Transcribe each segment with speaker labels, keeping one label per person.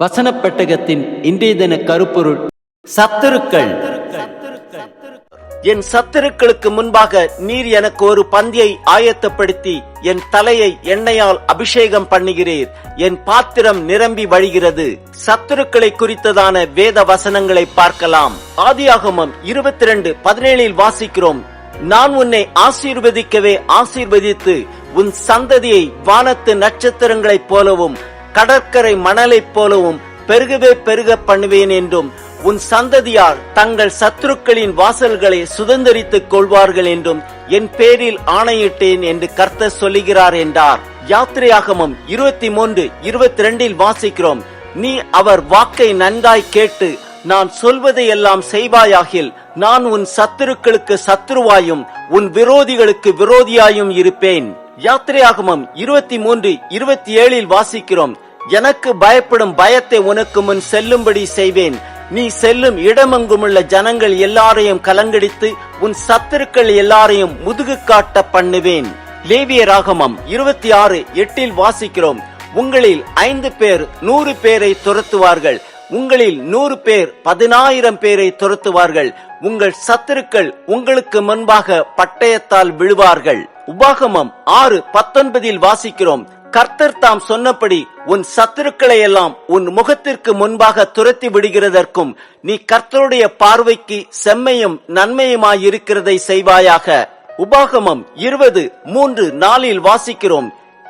Speaker 1: வசன பெட்டகத்தின் இன்றைய தின கருப்பொருள் சத்துருக்கள்.
Speaker 2: என் சத்துருக்களுக்கு முன்பாக நீர் எனக்கு ஒரு பந்தியை ஆயத்தப்படுத்தி என் தலையை எண்ணெயால் அபிஷேகம் பண்ணுகிறீர். என் பாத்திரம் நிரம்பி வழிகிறது. சத்துருக்களை குறித்ததான வேத வசனங்களை பார்க்கலாம். ஆதியாகமம் இருபத்தி ரெண்டு பதினேழில் வாசிக்கிறோம். நான் உன்னை ஆசீர்வதிக்கவே ஆசீர்வதித்து உன் சந்ததியை வானத்து நட்சத்திரங்களைப் போலவும் கடற்கரை மணலைப் போலவும் பெருகவே பெருக பண்ணுவேன் என்றும் உன் சந்ததியார் தங்கள் சத்துருக்களின் வாசல்களை சுதந்திரித்துக் கொள்வார்கள் என்றும் என் பேரில் ஆணையிட்டேன் என்று கர்த்தர் சொல்லுகிறார் என்றார். யாத்திரையாகமம் இருபத்தி மூன்று இருபத்தி ரெண்டில் வாசிக்கிறோம். நீ அவர் வாக்கை நன்காய் கேட்டு நான் சொல்வதையெல்லாம் செய்வாயாகில் நான் உன் சத்துருக்களுக்கு சத்துருவாயும் உன் விரோதிகளுக்கு விரோதியாயும் இருப்பேன். யாத்திரையாகமம் இருபத்தி மூன்று இருபத்தி ஏழில் வாசிக்கிறோம். எனக்கு பயப்படும் பயத்தை உனக்கு முன் செல்லும்படி செய்வேன். நீ செல்லும் இடமெங்குமுள்ள ஜனங்கள் எல்லாரையும் கலங்கடித்து உன் சத்துருக்கள் எல்லாரையும் முதுகு காட்ட பண்ணுவேன். லேவிய ராகமம் இருபத்தி ஆறு எட்டில் வாசிக்கிறோம். உங்களில் ஐந்து பேர் நூறு பேரை துரத்துவார்கள். உங்களில் நூறு பேர் பதினாயிரம் பேரை துரத்துவார்கள். உங்கள் சத்துருக்கள் உங்களுக்கு முன்பாக பட்டயத்தால் விழுவார்கள். உபாகமம் ஆறு பத்தொன்பதில் வாசிக்கிறோம். கர்த்தர் தாம் சொன்னபடி உன் சத்துருக்களை எல்லாம் உன் முகத்திற்கு முன்பாக துரத்தி விடுகிறதற்கும் நீ கர்த்தருடைய பார்வைக்கு செம்மையும் நன்மையுமாயிருக்கிறதை செய்வாயாக. உபாகமம் இருபது மூன்று நாளில் வாசிக்கிறோம்.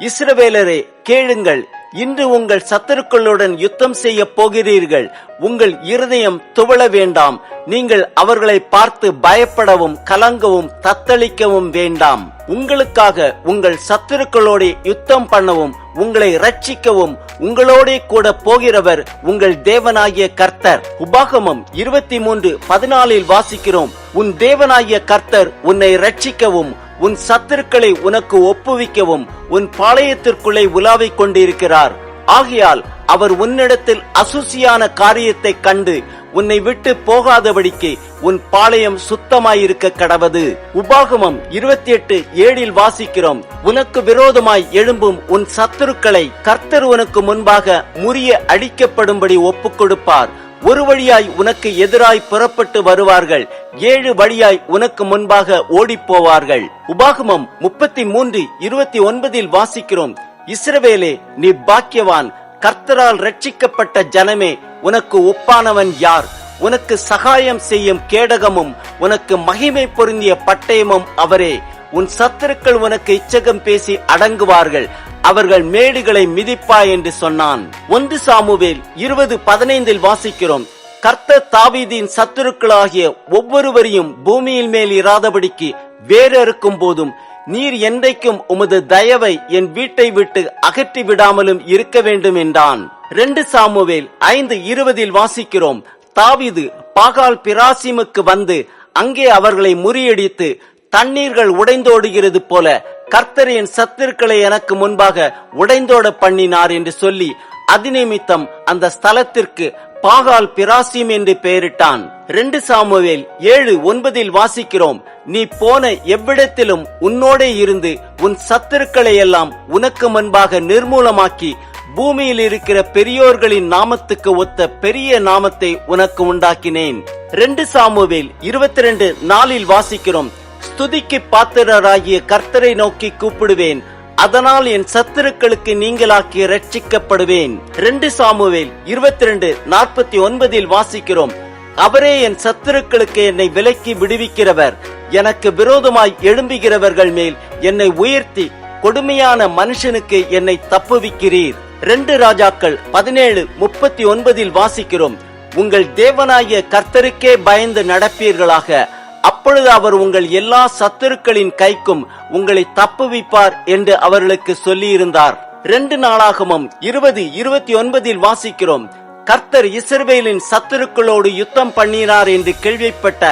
Speaker 2: இஸ்ரவேலரே கேளுங்கள். இன்று உங்கள் சத்துருக்களுடன் யுத்தம் செய்ய போகிறீர்கள். உங்கள் இருதயம் துவள வேண்டாம். நீங்கள் அவர்களை பார்த்து பயப்படவும் கலங்கவும் தத்தளிக்கவும் வேண்டாம். உங்களுக்காக உங்கள் சத்துருக்களோடு யுத்தம் பண்ணவும் உங்களை ரட்சிக்கவும் உங்களோட கூட போகிறவர் உங்கள் தேவனாகிய கர்த்தர். உபாகமம் இருபத்தி மூன்று பதினாலில் வாசிக்கிறோம். உன் தேவனாகிய கர்த்தர் உன்னை ரட்சிக்கவும் உன் சத்துருக்களை உனக்கு ஒப்புவிக்கவும் உன் பாளையத்திற்குள்ளே உலாவிக் கொண்டிருக்கிறார். ஆகையால் அவர் உன்னிடத்தில் அசுசியான காரியத்தை கண்டு உன்னை விட்டு போகாதபடிக்கு உன் பாளையம் சுத்தமாயிருக்க கடவது. உபாகமம் இருபத்தி எட்டு ஏழில் வாசிக்கிறோம் உனக்கு விரோதமாய் எழும்பும் உன் சத்துருக்களை கர்த்தர் உனக்கு முன்பாக முறிய அடிக்கப்படும்படி ஒப்புக் கொடுப்பார் ஒரு வழியாய் உனக்கு எதிராய் புறப்பட்டு வருவார்கள் ஏழு வழியாய் உனக்கு முன்பாக ஓடிப்போவார்கள். உபாகமம் முப்பத்தி மூன்று இருபத்தி ஒன்பதில் வாசிக்கிறோம் இஸ்ரவேலே நீ பாக்கியவான் கர்த்தரால் ரட்சிக்கப்பட்ட ஜனமே உனக்கு ஒப்பானவன் யார்? உனக்கு சகாயம் செய்யும் கேடகமும் உனக்கு மகிமை பொருந்திய பட்டயமும் அவரே. உன் சத்துருக்கள் உனக்கு இச்சகம் பேசி அடங்குவார்கள் அவர்கள் மேடுகளை மிதிப்பா என்று சொன்னான். ஒன்று சாமுவேல் இருபது பதினைந்தில் வாசிக்கிறோம். கர்த்தர் தாவீதின் சத்துருக்களாகிய ஒவ்வொருவரையும் பூமியில் மேல் இராதபடிக்கு வேறறுக்கும் போதும் நீர் என்றைக்கும் உமது தயவை என் வீட்டை விட்டு அகற்றி விடாமலும் இருக்க வேண்டும் என்றான். ரெண்டு சாமுவேல் ஐந்து இருபதில் வாசிக்கிறோம். தாவிது பாகால் பிராசிமுக்கு வந்து அங்கே அவர்களை முறியடித்து தண்ணீர்கள் உடைந்தோடுகிறது போல கர்த்தரின் சத்துருக்களை எனக்கு முன்பாக உடைந்தோட பண்ணினார் என்று சொல்லி அதிநிமித்தம் அந்த ஸ்தலத்திற்கு பாகால் பிராசிம் என்று பெயரிட்டான். ரெண்டு சாமுவேல் ஏழு ஒன்பதில் வாசிக்கிறோம் நீ போன எவ்விடத்திலும் உன்னோடே இருந்து உன் சத்துருக்களை எல்லாம் உனக்கு முன்பாக நிர்மூலமாக்கி பூமியில் இருக்கிற பெரியோர்களின் நாமத்துக்கு ஒத்த பெரிய நாமத்தை உனக்கு உண்டாக்கினேன். ரெண்டு சாமுவேல் இருபத்தி ரெண்டு நாளில் வாசிக்கிறோம் ஸ்துதிக்கு பாத்திரராகிய கர்த்தரை நோக்கி கூப்பிடுவேன். அதனால் என் சத்துருக்களுக்கு நீங்களாக்கி ரட்சிக்கப்படுவேன் ரெண்டு சாமுவேல் இருபத்தி ரெண்டு நாற்பத்தி ஒன்பதில் வாசிக்கிறோம். அவரே என் சத்துருக்களுக்கு என்னை விலக்கி விடுவிக்கிறவர். எனக்கு விரோதமாய் எழும்புகிறவர்கள் மேல் என்னை உயர்த்தி கொடுமையான மனுஷனுக்கு என்னை தப்புவிக்கிறீர். ரெண்டு ராஜாக்கள் பதினேழு முப்பத்தி ஒன்பதில் வாசிக்கிறோம். உங்கள் தேவனாகிய கர்த்தருக்கே பயந்து நடப்பீர்களாக. அப்பொழுது அவர் உங்கள் எல்லா சத்துருக்களின் கைக்கும் உங்களை தப்புவிப்பார் என்று அவர்களுக்கு சொல்லியிருந்தார். ரெண்டு நாளாகமும் இருபது இருபத்தி ஒன்பதில் வாசிக்கிறோம். கர்த்தர் இஸ்ரவேலின் சத்துருக்களோடு யுத்தம் பண்ணினார் என்று கேள்விப்பட்ட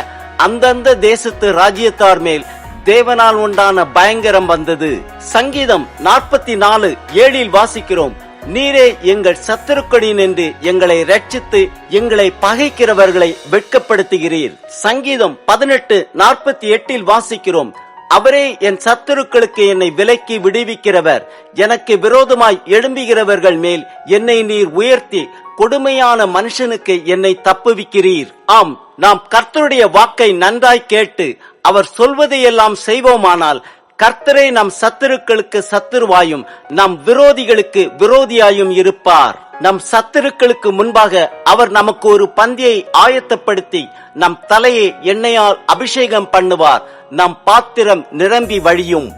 Speaker 2: அந்தந்த தேசத்து ராஜ்யத்தார் மேல் தேவனால் உண்டான பயங்கரம் வந்தது. சங்கீதம் நாற்பத்தி நாலு ஏழில் வாசிக்கிறோம். நீரே எங்கள் சத்துருக்களின் என்று எங்களை ரட்சித்து எங்களை பகைக்கிறவர்களை வெட்கப்படுத்துகிறீர். சங்கீதம் பதினெட்டு நாற்பத்தி எட்டில் வாசிக்கிறோம். அவரே என் சத்துருக்களுக்கு என்னை விலக்கி விடுவிக்கிறவர். எனக்கு விரோதமாய் எழும்புகிறவர்கள் மேல் என்னை நீர் உயர்த்தி கொடுமையான மனுஷனுக்கு என்னை தப்புவிக்கிறீர். ஆம் நாம் கர்த்தருடைய வாக்கை நன்றாய் கேட்டு அவர் சொல்வதையெல்லாம் செய்வோமானால் கர்த்தரே நம் சத்துருக்களுக்கு சத்துருவாயும் நம் விரோதிகளுக்கு விரோதியாயும் இருப்பார். நம் சத்துருக்களுக்கு முன்பாக அவர் நமக்கு ஒரு பந்தியை ஆயத்தப்படுத்தி நம் தலையை எண்ணெயால் அபிஷேகம் பண்ணுவார். நம் பாத்திரம் நிரம்பி வழியும்.